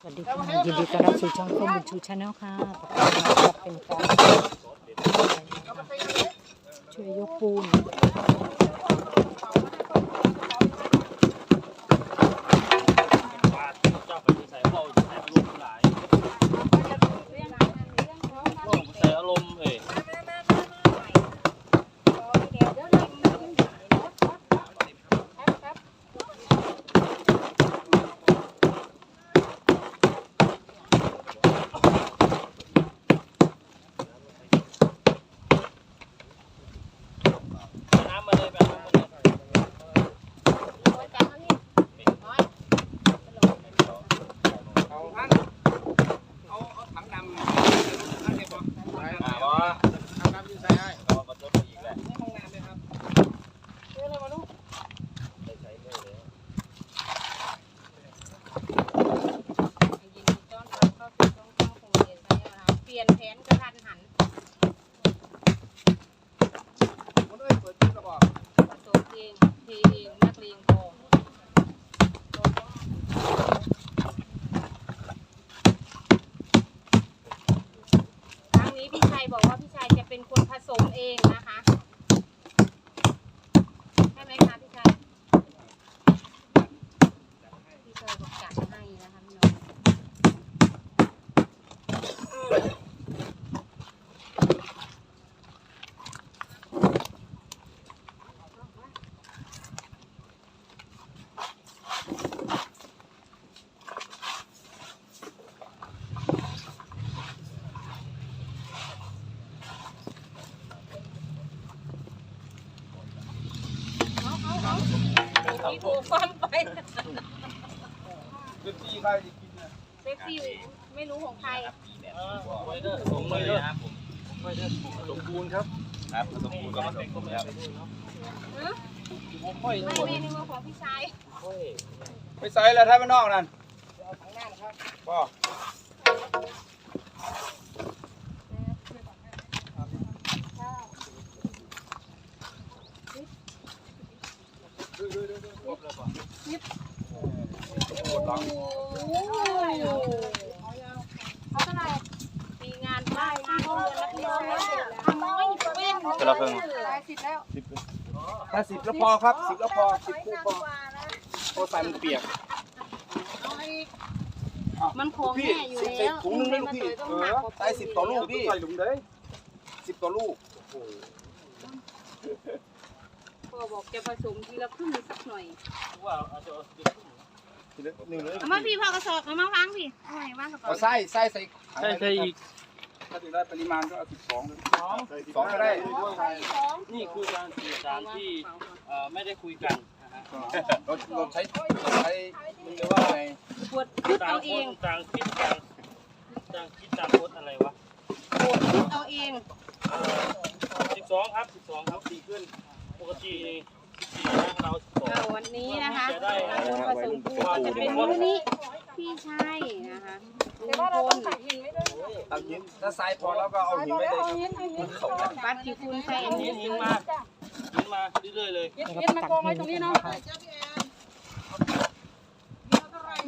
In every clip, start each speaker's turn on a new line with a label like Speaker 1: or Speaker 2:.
Speaker 1: สวัสดีค่ะยินดีต้อนรับสู่ช่องข้อมูลชูชาแนลค่ะต่อไปนะครับเป็นการช่วยยกปูน
Speaker 2: เจ้าไปใส่เบ้าใส่อารมณ์หลายเบ้าใส่อารมณ์เอ้ย น้ำมาเลยแบบน้ำมาเลย
Speaker 3: เอาท่านเอาเอาถังดำท่านเก็บบ่
Speaker 2: อ่าบ่
Speaker 3: ถังดำอยู่ใส่ให้
Speaker 2: เอามาต้นอีกแหละ
Speaker 3: ในห้องน้ำเลยครับเรื่องอะไรมาลูก
Speaker 2: ใส่ใส่เลยเลย
Speaker 4: เปลี่ยนแผนกระทันหัน
Speaker 3: มันเอ้ยเปิดคลิปแล้วบอก
Speaker 4: ผสมเองเทเองนักเลงพอครั้งนี้พี่ชัยบอกว่าพี่ชัยจะเป็นคนผสมเองนะคะ ใช่ไหมคะพี่ชัย พี่ชัยบอกจัดให้นะคะพี่น้อง เอาเอาเอา มีโบฟันไป
Speaker 3: เป็นที่ใครจะกินนะ
Speaker 4: เซ็กซี่ไม่รู้ของใคร
Speaker 2: ไว้เด้อผมเลยครับผม
Speaker 3: สมบูรณ์ครับ
Speaker 2: ครับสมปูนกับผสมปูนครับ
Speaker 4: ฮะ
Speaker 2: ผมค่อย
Speaker 4: ไม่
Speaker 2: ด้วย
Speaker 4: เมนูของพี่ชาย
Speaker 2: ค่อย
Speaker 3: ไปใส่แล้วท่านไม่นอกนั่นบ่
Speaker 4: โอ้โหเขาเท่าไหร่มีงานบ้านงานเรือนรับรอ งแล้อยเระ
Speaker 2: เพิ่ง
Speaker 3: ถ้าสิบแล้วพอครับสิบแล้วพอสิบคู่พอพอใส่มันเปียก
Speaker 4: มันของแม่อยู่แล้ว
Speaker 3: ถุงนึงนะลูกพี่เออใส่สิบต่อลูกพี่ใส่ถุงเลยสิบต่อลูก
Speaker 4: พ่อบอกจะผสมทีละครึ่งสักหน่อย
Speaker 2: ว่าอาจะเอา
Speaker 3: ทีละ หนึ่งเลย
Speaker 4: เอามาพี่พอกระสอบเอามาวางพี่เอาไว้วางกระสอ
Speaker 3: เอา
Speaker 4: บ
Speaker 3: ไส้ไส้ใส่
Speaker 2: ใช่ใช่อีก
Speaker 3: ถ้าถึงได้ปริมาณก็เอาสิบสองเลยสองก็ได้
Speaker 2: นี่คือการสื่อสารที่เอ่อไม่ได้คุยกันนะฮะ
Speaker 3: เราเราใช้ใช้มันเรียกว่าไง
Speaker 4: ปวดคึด
Speaker 2: ต่าง
Speaker 4: เอา
Speaker 2: ค
Speaker 4: เอง
Speaker 2: นต่างคิดต่างต่างคิดต่างโพสอะไรวะ
Speaker 4: ปวดคึดเอาเอง
Speaker 2: สิบสองครับสิบสองครับดีขึ้น ปกตินี่ เราสิบสอง
Speaker 4: เอาวันนี้นะคะ
Speaker 2: จะได้
Speaker 4: คนผสมปูจะเป็นมื้อนี้พี่ชายนะคะลุงพล
Speaker 3: เอาหินถ้าทรายพอแล้วก็เอาหินไว้เลยครับ
Speaker 4: ปัดที่คุณใส่อัน
Speaker 2: ยิ
Speaker 4: นี้
Speaker 2: นยินมายินมาเรื่อยๆเลย
Speaker 1: นะครับตักดินนะคะ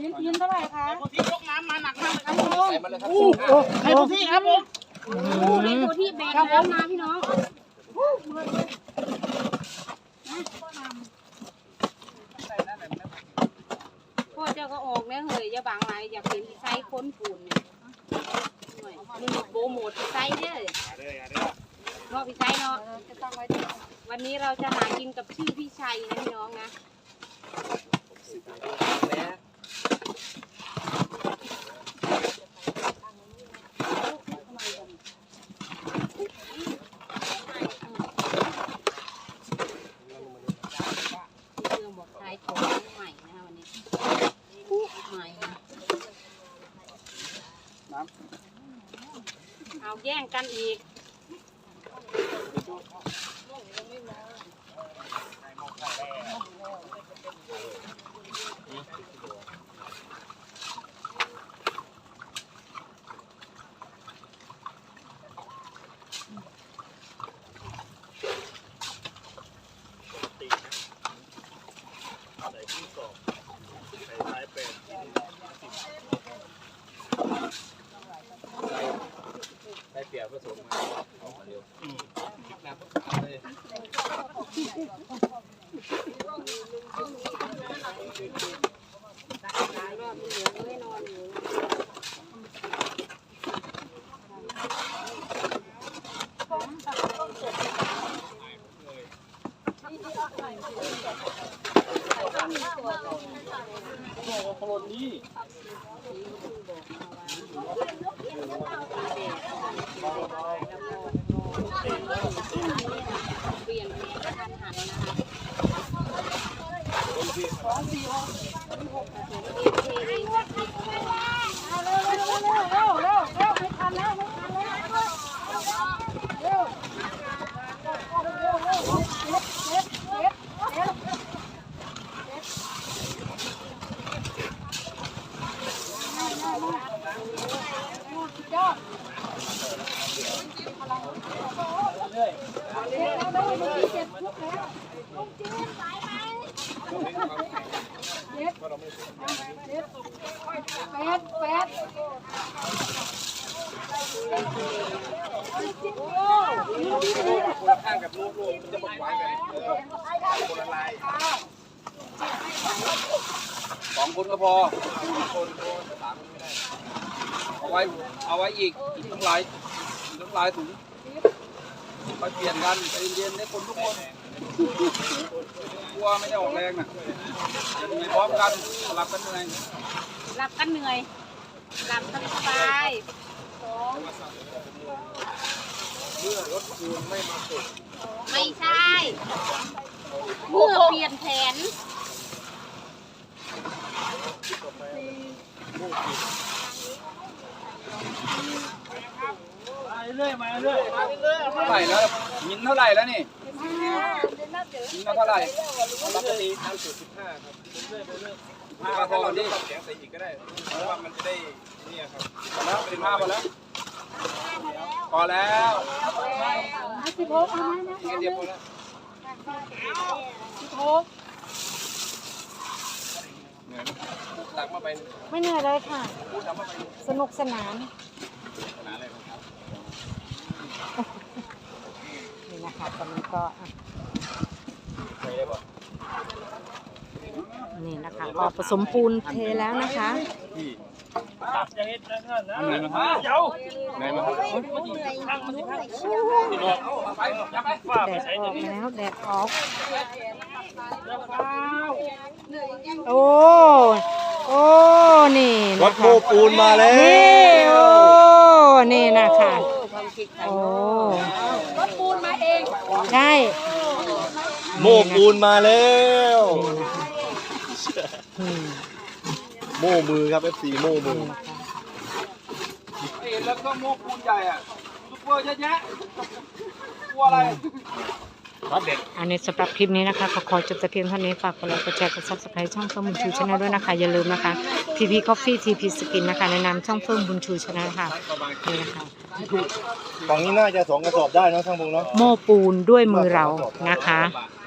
Speaker 4: ยืนยืนเท่าไหร่คะ
Speaker 2: พี่ยกน้ำมาหนักมาก
Speaker 4: ครับผม
Speaker 3: ใส่มาเลยครับ
Speaker 2: ในพื้นที่ครับผม
Speaker 4: ในตัวที่แบกน้ำมาพี่น้อง พ่อเจ้าก็ออกแม่เหยอย่าบังไรอยากเห็นไซค้นปูนเนี่ยมึงโบโมดไซเด้อเนาะพี่ไซเนาะวันนี้เราจะหากินกับชื่อพี่ชัยนะพี่น้องนะ เครื่องบอกขายของใหม่นะคะวันนี้ใหม่นะเอาแย่ง กันอีก
Speaker 2: บอกว่าคนนี้ เปลี่ยนยกเปลี่
Speaker 3: ยนกระ
Speaker 4: เป๋า
Speaker 2: เรื่อย เมื่อกี้เจ็บทุกแล้วต้องเจ็บสายไหม
Speaker 3: ข้างกับลูกลูกมันจะบอกไว้กันเออคนละลายสองคนก็พอคนคนสามคนไม่ได้ เอาไว้ เอาไว้อีก อีกทั้งหลายอีกทั้งหลายถุงไปเปลี่ยนกันใจเย็นๆให้คนทุกคน กลัวไม่ได้ออกแรงน่ะจะเหนื่อยพร้อมกันสลับกันเหนื่อย
Speaker 4: หลับกันเหนื่อยหลับกันสบาย
Speaker 3: เมื่อรถคูณไม่มาส่ง
Speaker 4: ไม่ใช่เมื่อเปลี่ยนแผน
Speaker 2: มาเรื่อยมาเรื่อย
Speaker 3: เท่าไหร่แล้วหินเท่าไหร่แล้วนี่ หินเท่าไหร่รับปกติทางจุดสิบห้าครับห้าพอนี่แข็งใส่อีกก็ได้เพราะว่ามันจะได้เนี่ยครับพอแล้วเป็นห้าพอแล้วพอแล้วสิบหกเอาไหมนะเดี๋ยวพอแล้วเหนื่อยไหมตักมาไป
Speaker 1: ไม่เหนื่อยเลยค่ะ สนุกสนาน
Speaker 3: หนาอะไรครับ
Speaker 1: นี่นะคะ ตอนนี้ก็อะนี่นะคะก็ผสมปูนเทแล้วนะคะ
Speaker 3: พี่
Speaker 2: จับอย่างนี้นะ
Speaker 3: เหนื่อยไหมครับ
Speaker 2: เดี๋ยว
Speaker 3: เหนื่อยไหมครับ
Speaker 2: ข้างมาสิข้างนี่รอ
Speaker 3: เอาไปยับ
Speaker 1: แดดออกแล้วแดดออก โอ้ โอ้ นี่
Speaker 5: ร
Speaker 1: นะ
Speaker 5: ถ
Speaker 1: คะ
Speaker 5: โม้ปูนมาแล้ว
Speaker 1: นี่ โอ้ นี่นะคะ โอ้รถปูนมาเอง ใช่
Speaker 5: โม้ปูนมาแล้ว
Speaker 1: อืม
Speaker 5: โม้มือครับ FC โม้มือ
Speaker 1: นี่นะคะ
Speaker 3: เห็นแล้วก็โมกปูนใหญ่อะซุปเปอร์เยอะแยะกลัวอะไร
Speaker 1: อันนี้สำหรับคลิปนี้นะคะขอขอจบแต่เพียงเท่านี้ฝากกดไลค์กดแชร์กดซับสไครต์ช่องเฟิร์มบุญชูชาแนลด้วยนะคะ อย่าลืมนะคะ TP Coffee TP Skin นะคะแนะนำช่องเฟิร์มบุญชูชาแนลค่ะนี่นะคะ
Speaker 5: ฝั่งนี้น่าจะสองกระสอบได้เนอะช่างพงเนาะ
Speaker 1: โม้ปูนด้วยมือเรานะคะ
Speaker 3: บาท